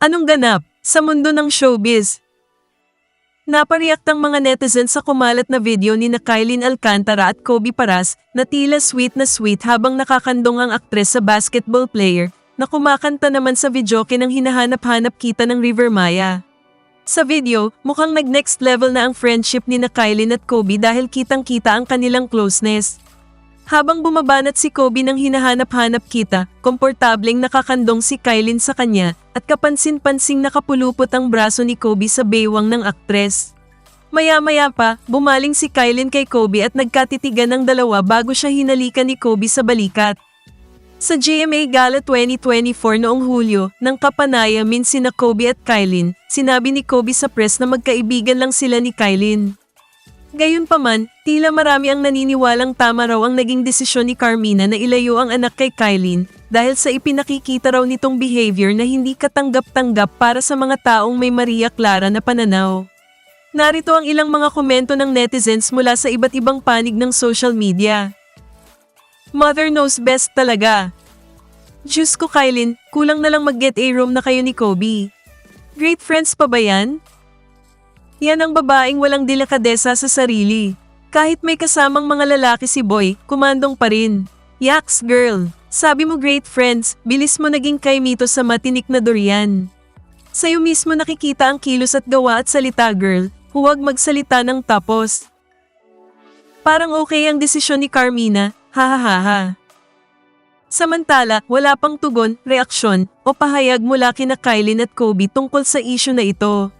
Anong ganap sa mundo ng showbiz? Napariyak ang mga netizens sa kumalat na video ni na Kylin Alcantara at Kobe Paras na tila sweet na sweet habang nakakandong ang aktres sa basketball player na kumakanta naman sa videoke ng hinahanap-hanap kita ng River Maya. Sa video, mukhang nag-next level na ang friendship ni na Kylin at Kobe dahil kitang-kita ang kanilang closeness. Habang bumabanat si Kobe ng hinahanap-hanap kita, komportableng nakakandong si Kylin sa kanya at kapansin-pansing nakapulupot ang braso ni Kobe sa baywang ng aktres. Maya-maya pa, bumaling si Kylin kay Kobe at nagkatitigan ng dalawa bago siya hinalikan ni Kobe sa balikat. Sa GMA Gala 2024 noong Hulyo, nang kapanayamin sina Kobe at Kylin, sinabi ni Kobe sa press na magkaibigan lang sila ni Kylin. Gayunpaman, tila marami ang naniniwalang tama raw ang naging desisyon ni Carmina na ilayo ang anak kay Kylin dahil sa ipinakikita raw nitong behavior na hindi katanggap-tanggap para sa mga taong may Maria Clara na pananaw. Narito ang ilang mga komento ng netizens mula sa iba't ibang panig ng social media. Mother knows best talaga. Diyos ko Kylin, kulang na lang mag-get a room na kayo ni Kobe. Great friends pa ba yan? Yan ang babaeng walang delikadesa sa sarili. Kahit may kasamang mga lalaki si Boy, kumandong pa rin. Yaks girl, sabi mo great friends, bilis mo naging kay Mito sa matinik na durian. Sa'yo mismo nakikita ang kilos at gawa at salita girl, huwag magsalita ng tapos. Parang okay ang desisyon ni Carmina, hahaha. Samantala, wala pang tugon, reaksyon, o pahayag mula kina Kylin at Kobe tungkol sa isyu na ito.